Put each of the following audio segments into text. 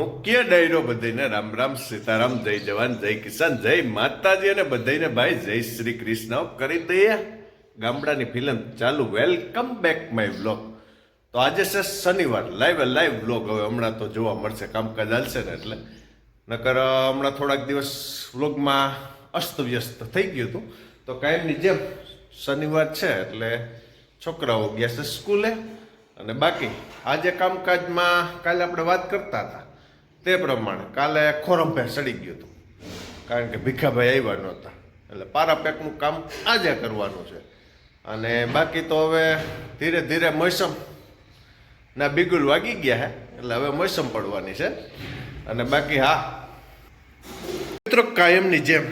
મુખ્ય ડાયરો બધાને રામ રામ સીતારામ, જય જવાન, જય કિસાન, જય માતાજી અને બધાને ભાઈ, જય શ્રી કૃષ્ણ. કરી દઈએ. ગામડાની ફિલ્મ ચાલુ. વેલકમ બેક માય વ્લોગ તો આજે છે શનિવાર. લાઈવ લાઈવ વ્લોગ હવે હમણાં તો જોવા મળશે. કામકાજ હાલશે ને એટલે. નકર હમણાં થોડાક દિવસ વ્લોગમાં અસ્તવ્યસ્ત થઈ ગયું હતું. તો કાયમની જેમ શનિવાર છે એટલે છોકરાઓ ગયા છે સ્કૂલે. અને બાકી, આજે કામકાજમાં કાલે આપણે વાત કરતા હતા. તે પ્રમાણે કાલે ખોરંભે સડી ગયું હતું. કારણ કે ભીખાભાઈ આવ્યા નહોતા. એટલે પારાપેકનું કામ આજે કરવાનું છે. અને બાકી તો હવે ધીરે ધીરે મોસમ ના બિગુલ વાગી ગયા હે. એટલે હવે મોસમ પડવાની છે. અને બાકી હા. મિત્રો કાયમની જેમ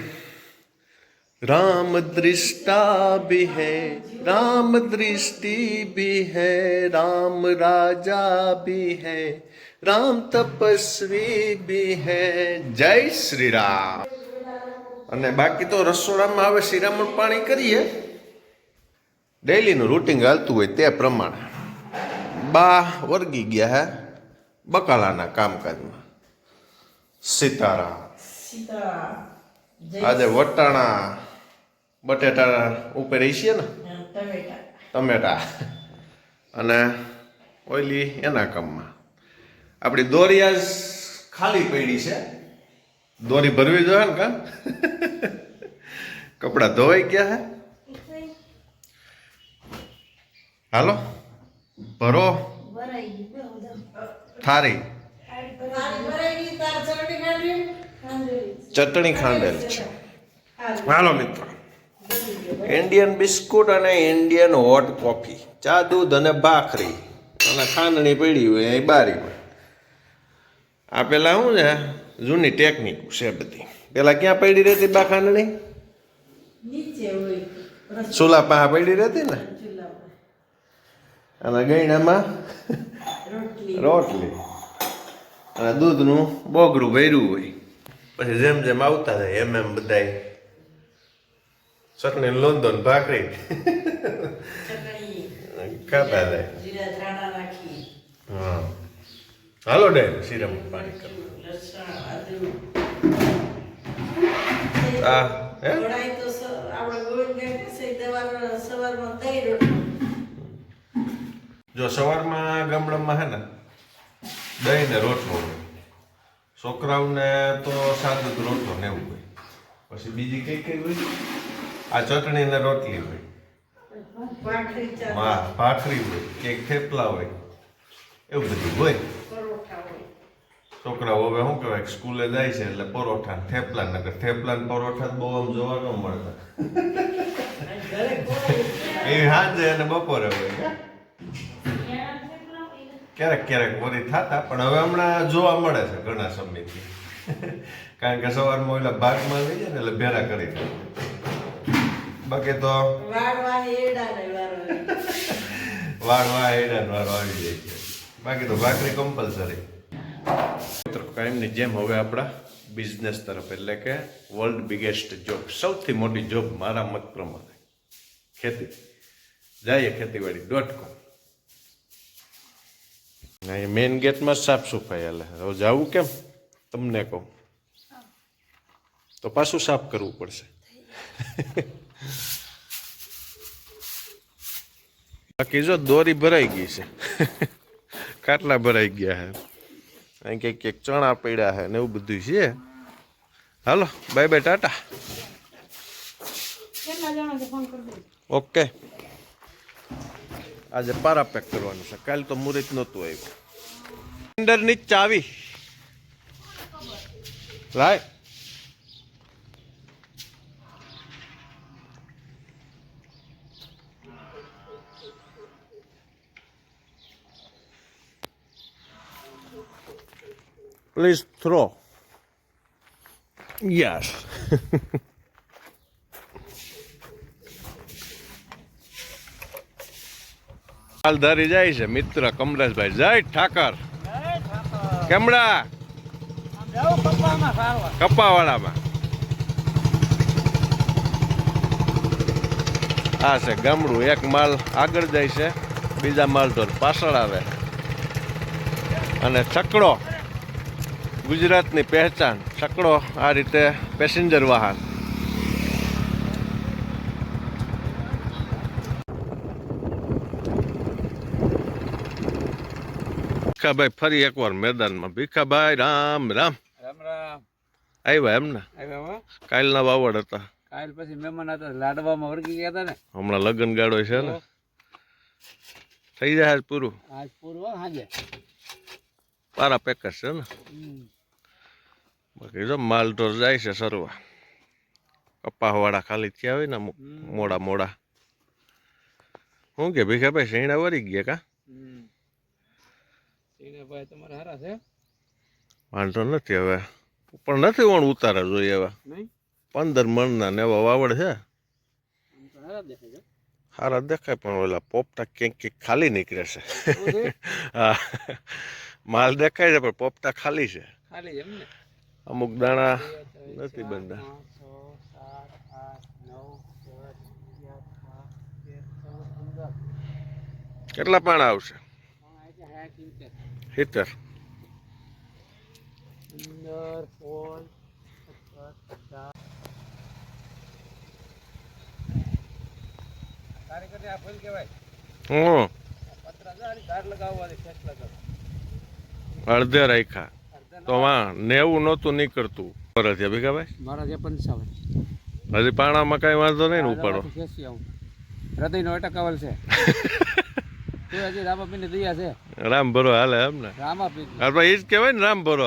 राम दृष्टा भी है राम दृष्टि भी है राम राजा भी है राम तपस्वी भी है જય શ્રી રામ અને બાકી તો રસોડામાં હવે શિરામણ પાણી કરીએ ડેલીનું રૂટિંગ હાલતું હોય તે પ્રમાણે બા વર્ગી ગયા હે બકાલાના કામકાજમાં સીતારામ સીતારામ જય આજે વટાણા બટેટા ઉપર છે ને? ટમેટા. અને ઓઈલી એના કામમાં. આપણી દોરી આજ ખાલી પડી છે. દોરી ભરવી જોઈએ ને કા? કપડા ધોવાઈ ગયા હે? હાલો ભરો. થારી. ચટણી ખાંડેલ છે. હાલો મિત્રો. ઇન્ડિયન બિસ્કુટ અને ઇન્ડિયન હોટ કોફી ચા દૂધ અને ભાખરી. અને ખાંડણી પડી હોય અહીં બારી હોય. આ પેલા શું છે? જૂની ટેકનિક છે બધી. પેલા ક્યાં પડી રહેતી બા ખાંડણી? ચૂલા પાસે પડી રહેતી ને? અને ગઈણામાં રોટલી. રોટલી. અને દૂધનું બોગરું ભર્યું હોય. પછી જેમ જેમ આવતા થાય એમ એમ બધાય ચટણી લોંદો ને ભાખરી ખાતા જાય હા હાલો ડે સિરમ પાણી જો સવારમાં ગામડામાં હે ને દહીં ને રોટલો છોકરાઓને તો સાદો રોટલો ને એવું હોય. પછી બીજી કઈ કઈ હોય? આ ચટણી ને રોટલી હોય. વાહ ભાખરી હોય કે થેપલા હોય એવું બધું હોય. છોકરાઓ હવે શું કહેવાય સ્કૂલે જાય છે એટલે પરોઠા થેપલા નગર થેપલા ને પરોઠા બહુ આમ જોવા ન મળતા. એ સાંજે અને બપોરે હોય ક્યારેક ક્યારેક વરી થતા પણ હવે હમણાં જોવા મળે છે ઘણા સમયથી. કારણ કે સવારમાં ઓલા ભાગમાં લઈ જાય ને એટલે ભેરા કરી દે. બાકી તો વાળવા. હેડાન વાળો આવી જાય છે. બાકી તો ભાખરી કમ્પલસરી મિત્રો કાયમની જેમ હવે આપણા બિઝનેસ તરફ એટલે કે વર્લ્ડ બિગેસ્ટ જોબ સૌથી મોટી જોબ મારા મત પ્રમાણે. ખેતી. જઈએ ખેતીવાડી ડોટ કોમ નહીં મેઇન ગેટમાં સાફ સફાઈ હાલે. હવે જવું કેમ? તમને કહું. તો પાછું સાફ કરવું પડશે. બાકી જો દોરી ભરાઈ ગઈ છે. કાટલા ભરાઈ ગયા છે. અહીં કંઈક કંઈક ચણા પડ્યા છે ને એવું બધું છે. Hello bye bye tata. Okay. આજે પારા પેક કરવાનું છે. કાલ તો મુહૂર્ત નહોતું આવ્યું. અંદરની ચાવી. લાય. Please throw. Yes. માલધારી જાય છે મિત્ર કમલેશભાઈ. જય ઠાકર. કેમડા? કપાવાળામાં. આ છે ગામડું. એક માલ આગળ જાય છે બીજા માલ ધોર પાછળ આવે. અને છકડો. ગુજરાતની પહેચાન છકડો આ રીતે પેસેન્જર વાહન. ભીખાભાઈ ફરી એકવાર મેદાનમાં. ભીખાભાઈ રામ રામ. રામ રામ. આવ્યા એમ ને કાલના વાવડ હતા. કાલ પછી મહેમાન હતા લાડવામાં વળગી ગયા હતા ને. હમણાં લગ્ન ગાળો છે ને. થઈ જાય આજ પૂરું. આજ પૂરું હાજે પારા પેકર છે ને. બાકી જો માલ ઢોર જાય છે સરવા. કપાહવાળા ખાલી થયા હોય ને મોડા મોડા. શું કે ભીખાભાઈ શેણા વરી ગયા કા? ભાઈ તમારા હારા છે? વાંધો નથી હવે. પણ નથી વણ ઉતારે જોઈએ હવે પંદર મણના ને એવા વાવડ છે. હારા દેખાય સારા દેખાય પણ ઓલા પોપટા ક્યાંક ક્યાંક ખાલી નીકળે છે. છે? હા. માલ દેખાય છે પણ પોપટા ખાલી છે. ખાલી એમ ને? અમુક દાણા નથી બનતા. કેટલા પાણા આવશે? હિતર અડધે રાખ્યા. તો વાં નેવું નહોતું નીકળતું. બરાબર છે ભીખાભાઈ મારા છે પંચાવન હજી પાણામાં કાંઈ વાંધો નહીં ને ઉપાડો. હૃદયનો અટકાવલ છે. રામ ભરો હાલે એમ ને? એ જ કહેવાય ને રામ ભરો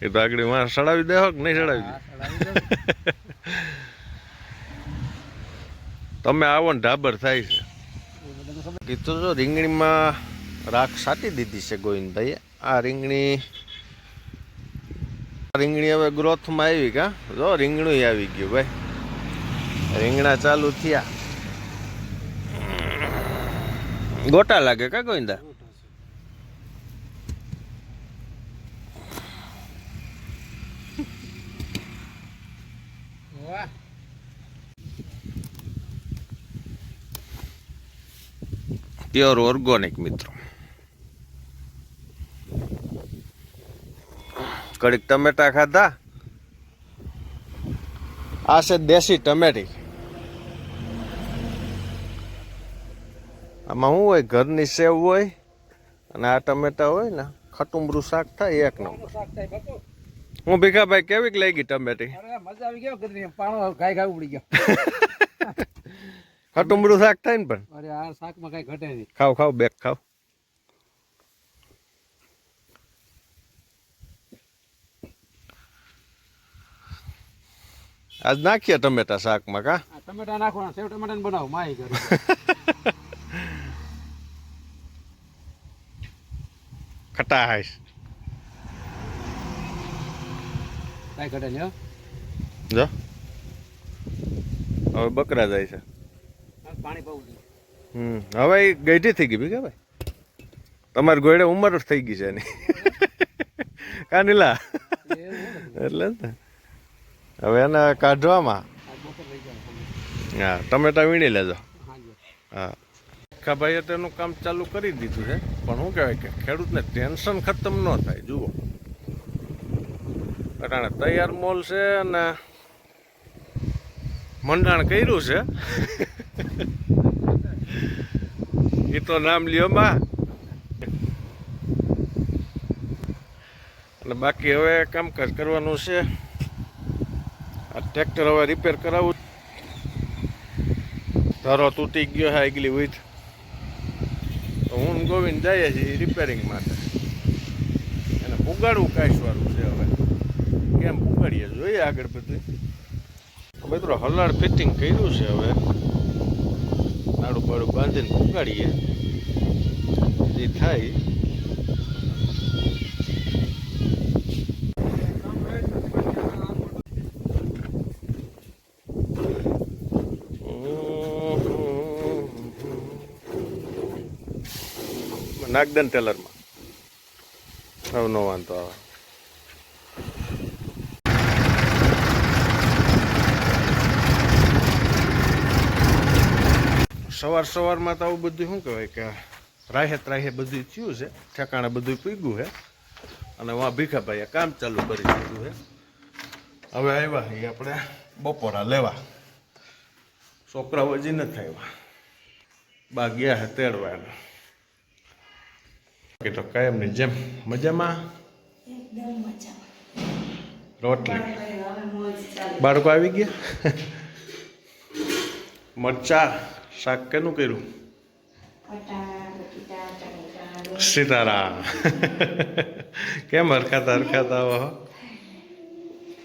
એ તો આગળમાં સડાવી દેહો કે નહીં સડાવી ચડાવી દે. તમે આવો ને ઢાબર થાય છે. કીધું રીંગણીમાં રાખ સાટી દીધી છે ગોવિંદભાઈએ. આ રીંગણી રીંગણી હવે ગ્રોથમાં આવી કા જો રીંગણું આવી ગયું ભાઈ. રીંગણા ચાલુ થયા. ગોટા લાગે કા ગોવિંદા? પ્યોર ઓર્ગોનિક મિત્રો. કડીક ટમેટા ખાધા? આ છે દેશી ટમેટી. આમાં શું હોય? ઘરની સેવ હોય અને આ ટમેટા હોય ને ખટુંબરું શાક થાય એક નંબર. હું ભીખાભાઈ કેવીક ગઈ ટમેટી? મજા આવી ગયો પાણો ગાય ગાય ઉપડી ગયો. ખટુંબરું શાક થાય ને પણ? અરે આ શાકમાં કઈ ઘટે નહીં. ખાવ ખાવ બેક ખાવ આજ નાખીએ ટમેટા શાકમાં કા? ટમેટા નાખવાના સેવ ટમેટા બનાવો માય ઘરે ખટા હાઈશ કઈ નહીં હો. જો. હવે બકરા જાય છે. પાણી પાવું હમ હવે ગઈઢી થઈ ગઈ ભીખા ભાઈ? તમારી ગોયડે ઉંમર થઈ ગઈ છે એની. કાનીલા. એટલે ને. હવે એને કાઢવામાં? હા, ટમેટા વીણી લેજો. હા. ભાઈએ તેનું કામ ચાલુ કરી દીધું છે, પણ શું કહેવાય કે ખેડૂતને ટેન્શન ખતમ ન થાય, જુઓ. અટાણે તૈયાર મોલ છે અને મંડાણ કર્યું છે. એ તો નામ લ્યો માં. અને બાકી હવે કામકાજ કરવાનું છે. આ ટ્રેક્ટર હવે રિપેર કરાવવું ધારો તૂટી ગયો છે આગલી વિથ તો હું ગોવિંદ જઈએ છીએ રિપેરિંગ માટે. એને પુગાડવું કાંઈશવાળું છે હવે. કેમ પુગાડીએ? જોઈએ આગળ બધું. મિત્રો, હલાડ ફિટિંગ કર્યું છે હવે. નાડું બાડું બાંધીને પુગાડીએ. જે થાય નાગદન ટેલરમાં. હવે નો વાંધો આવે. સવાર સવારમાં તો આવું બધું શું કહેવાય કે રાહે ત્રાહે બધું થયું છે. ઠેકાણે બધું પીગ્યું છે. અને વાં ભીખાભાઈએ કામ ચાલુ કરી દીધું છે. હવે આવ્યા છીએ આપણે બપોરા લેવા. છોકરાઓ હજી નથી આવ્યા. બા ગયા હે તેડવા એને કે તો કાયમની જેમ મજામાં? રોટલી. બાળકો આવી ગયા? મરચા શાક કેનું કર્યું? સીતારામ. કેમ હરખાતા હરખાતા હો?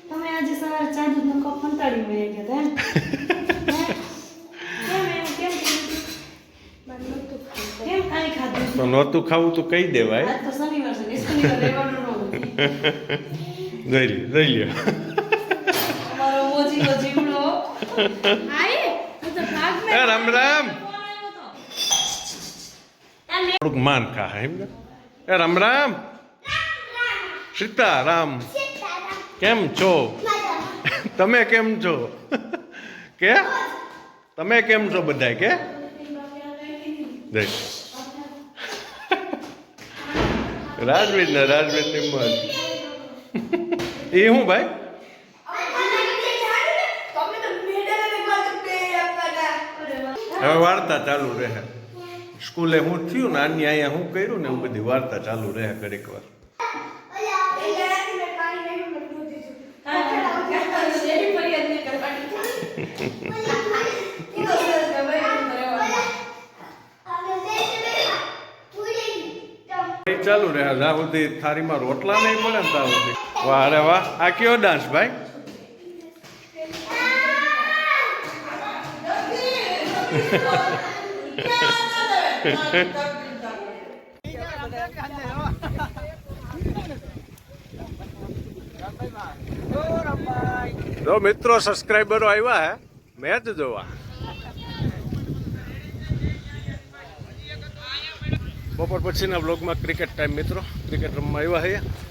તમે આજે સવારે ચા દૂધનો કપ ગયા ખાધું તો નહોતું ખાવું તો કહી દેવાય. આજ તો શનિવાર છે શનિવાર રહેવાનું નહોતું જઈ લે જઈ લ્યો. અમારો જીવડો. એ રામ રામ. થોડુંક માન ખા એમ ને? એ રામ રામ. સીતારામ. કેમ છો? તમે કેમ છો? કે? તમે કેમ છો બધા કે? જય રાજવીર ને રાજવીરની મત એ હું ભાઈ? હવે વાર્તા ચાલુ રહે. સ્કૂલે હું થયું ને આની અહીંયા હું કર્યું ને એવું બધી વાર્તા ચાલુ રહે ઘડીક વાર. એ ચાલુ રહે? સુધી થાળીમાં રોટલા નહીં મળે ને ત્યાં સુધી. વાહ, અરે વાહ. આ કયો ડાન્સ ભાઈ? જો મિત્રો સબસ્ક્રાઈબરો આવ્યા હે મેચ જોવા. બપોર પછીના બ્લોગમાં ક્રિકેટ ટાઈમ મિત્રો. ક્રિકેટ રમવા આવ્યા છે